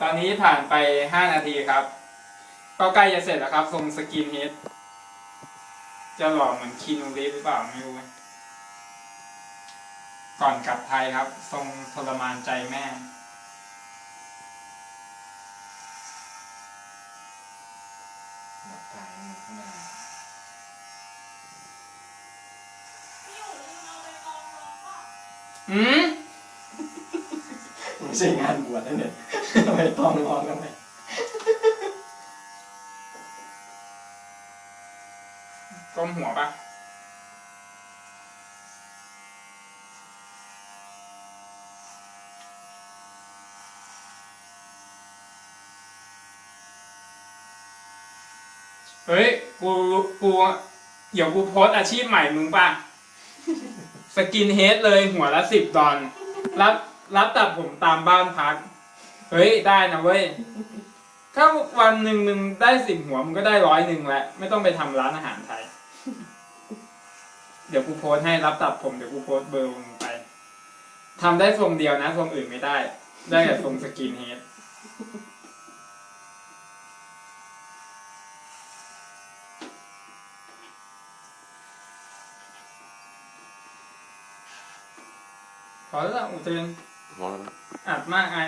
ตอนนี้ผ่านไปห้านาทีครับ ก็ใกล้จะเสร็จแล้วครับ ทรงสกินเฮดจะหล่อเหมือนคีนูรีฟหรือเปล่าไม่รู้ก่อนกลับไทยครับ ทรงทรมานใจแม่หลับตาให้มันข้างหน้าอืมไม่ ใช่งานบวชแล้วเนี่ยไม่ต้องร้องแล้วไหมก้มหัวปะเฮ้ย กูกูเดี๋ยวกูโพสอาชีพใหม่มึงป่ะ สกินเฮดเลยหัวละสิบดอนรับ รับตัดผมตามบ้านพัก เฮ้ยได้นะเว้ย ถ้าวันหนึ่งมึงได้สิบหัวมึงก็ได้ร้อยหนึ่งแหล้วไม่ต้องไปทำร้านอาหารไทย เดี๋ยวกูโพสต์ให้รับตัดผมเดี๋ยวกูโพสต์เบอร์มึงไปทำได้ทรงเดียวนะทรงอื่นไม่ได้ ได้แต่ทรงสกินเฮดพอแล้วอุเทน มองแล้วนะอัดมากไอาย